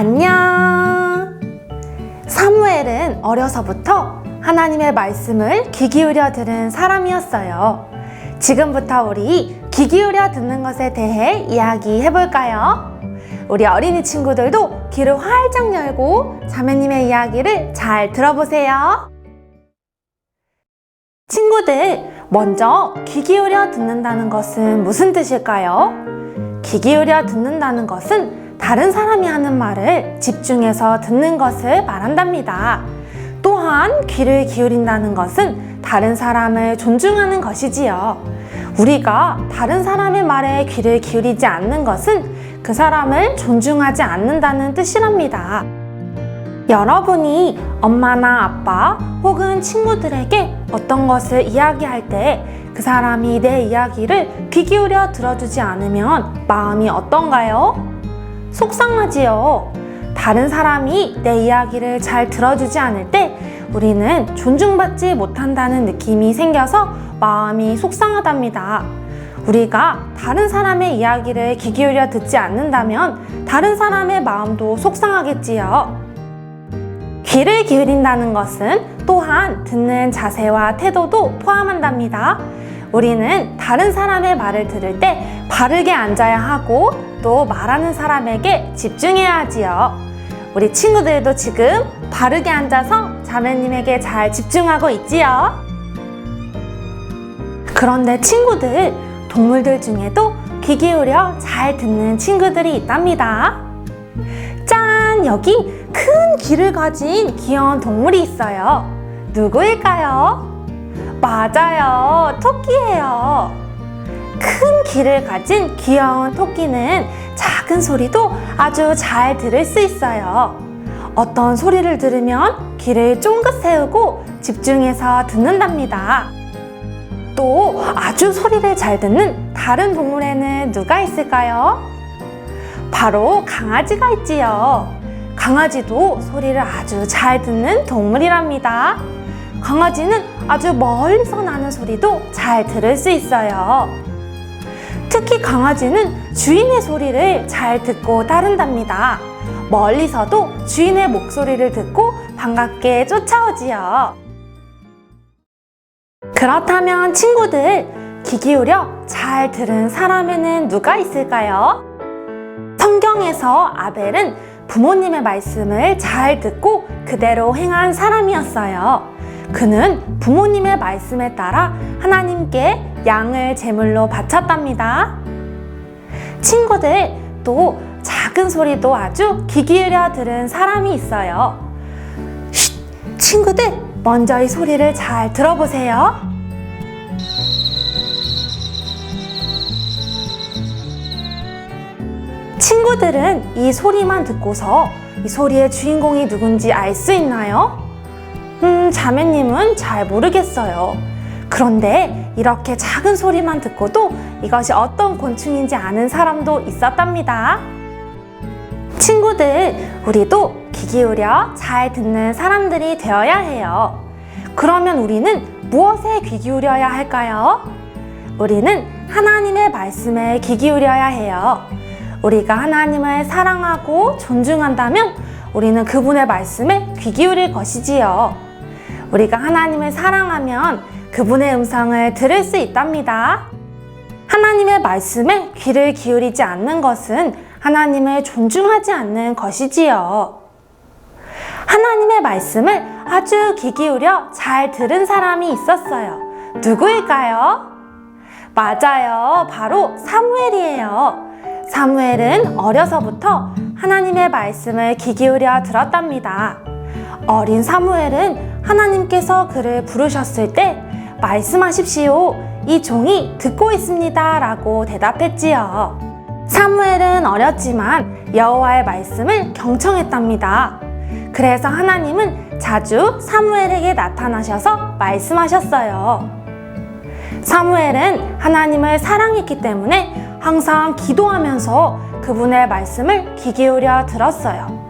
안녕. 사무엘은 어려서부터 하나님의 말씀을 귀 기울여 들은 사람이었어요. 지금부터 우리 귀 기울여 듣는 것에 대해 이야기해 볼까요? 우리 어린이 친구들도 귀를 활짝 열고 자매님의 이야기를 잘 들어보세요. 친구들, 먼저 귀 기울여 듣는다는 것은 무슨 뜻일까요? 귀 기울여 듣는다는 것은 다른 사람이 하는 말을 집중해서 듣는 것을 말한답니다. 또한 귀를 기울인다는 것은 다른 사람을 존중하는 것이지요. 우리가 다른 사람의 말에 귀를 기울이지 않는 것은 그 사람을 존중하지 않는다는 뜻이랍니다. 여러분이 엄마나 아빠 혹은 친구들에게 어떤 것을 이야기할 때 그 사람이 내 이야기를 귀 기울여 들어주지 않으면 마음이 어떤가요? 속상하지요. 다른 사람이 내 이야기를 잘 들어주지 않을 때 우리는 존중받지 못한다는 느낌이 생겨서 마음이 속상하답니다. 우리가 다른 사람의 이야기를 귀 기울여 듣지 않는다면 다른 사람의 마음도 속상하겠지요. 귀를 기울인다는 것은 또한 듣는 자세와 태도도 포함한답니다. 우리는 다른 사람의 말을 들을 때 바르게 앉아야 하고 또 말하는 사람에게 집중해야 하지요. 우리 친구들도 지금 바르게 앉아서 자매님에게 잘 집중하고 있지요. 그런데 친구들, 동물들 중에도 귀 기울여 잘 듣는 친구들이 있답니다. 짠! 여기 큰 귀를 가진 귀여운 동물이 있어요. 누구일까요? 맞아요. 토끼예요. 큰 귀를 가진 귀여운 토끼는 작은 소리도 아주 잘 들을 수 있어요. 어떤 소리를 들으면 귀를 쫑긋 세우고 집중해서 듣는답니다. 또 아주 소리를 잘 듣는 다른 동물에는 누가 있을까요? 바로 강아지가 있지요. 강아지도 소리를 아주 잘 듣는 동물이랍니다. 강아지는 아주 멀리서 나는 소리도 잘 들을 수 있어요. 특히 강아지는 주인의 소리를 잘 듣고 따른답니다. 멀리서도 주인의 목소리를 듣고 반갑게 쫓아오지요. 그렇다면 친구들, 귀 기울여 잘 들은 사람에는 누가 있을까요? 성경에서 아벨은 부모님의 말씀을 잘 듣고 그대로 행한 사람이었어요. 그는 부모님의 말씀에 따라 하나님께 양을 제물로 바쳤답니다. 친구들, 또 작은 소리도 아주 귀 기울여 들은 사람이 있어요. 쉿! 친구들, 먼저 이 소리를 잘 들어보세요. 친구들은 이 소리만 듣고서 이 소리의 주인공이 누군지 알 수 있나요? 음, 자매님은 잘 모르겠어요. 그런데 이렇게 작은 소리만 듣고도 이것이 어떤 곤충인지 아는 사람도 있었답니다. 친구들, 우리도 귀 기울여 잘 듣는 사람들이 되어야 해요. 그러면 우리는 무엇에 귀 기울여야 할까요? 우리는 하나님의 말씀에 귀 기울여야 해요. 우리가 하나님을 사랑하고 존중한다면 우리는 그분의 말씀에 귀 기울일 것이지요. 우리가 하나님을 사랑하면 그분의 음성을 들을 수 있답니다. 하나님의 말씀에 귀를 기울이지 않는 것은 하나님을 존중하지 않는 것이지요. 하나님의 말씀을 아주 귀 기울여 잘 들은 사람이 있었어요. 누구일까요? 맞아요. 바로 사무엘이에요. 사무엘은 어려서부터 하나님의 말씀을 귀 기울여 들었답니다. 어린 사무엘은 하나님께서 그를 부르셨을 때 말씀하십시오. 이 종이 듣고 있습니다. 라고 대답했지요. 사무엘은 어렸지만 여호와의 말씀을 경청했답니다. 그래서 하나님은 자주 사무엘에게 나타나셔서 말씀하셨어요. 사무엘은 하나님을 사랑했기 때문에 항상 기도하면서 그분의 말씀을 귀 기울여 들었어요.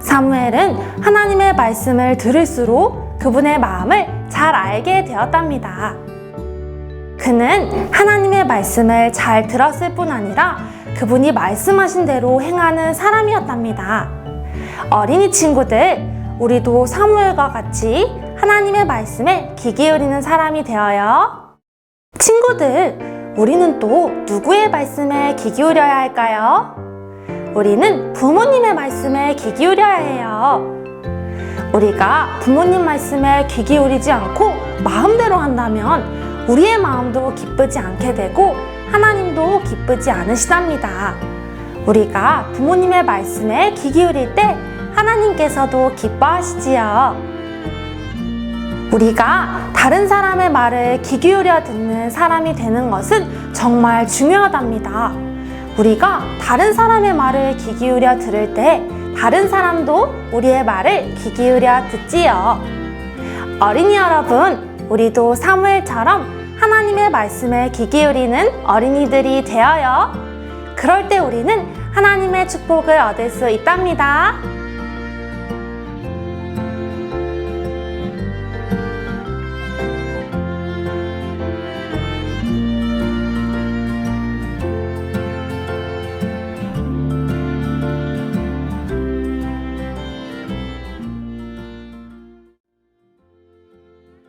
사무엘은 하나님의 말씀을 들을수록 그분의 마음을 잘 알게 되었답니다. 그는 하나님의 말씀을 잘 들었을 뿐 아니라 그분이 말씀하신 대로 행하는 사람이었답니다. 어린이 친구들, 우리도 사무엘과 같이 하나님의 말씀에 귀 기울이는 사람이 되어요. 친구들, 우리는 또 누구의 말씀에 귀 기울여야 할까요? 우리는 부모님의 말씀에 귀 기울여야 해요. 우리가 부모님 말씀에 귀 기울이지 않고 마음대로 한다면 우리의 마음도 기쁘지 않게 되고 하나님도 기쁘지 않으시답니다. 우리가 부모님의 말씀에 귀 기울일 때 하나님께서도 기뻐하시지요. 우리가 다른 사람의 말을 귀 기울여 듣는 사람이 되는 것은 정말 중요하답니다. 우리가 다른 사람의 말을 귀 기울여 들을 때 다른 사람도 우리의 말을 귀 기울여 듣지요. 어린이 여러분, 우리도 사무엘처럼 하나님의 말씀에 귀 기울이는 어린이들이 되어요. 그럴 때 우리는 하나님의 축복을 얻을 수 있답니다.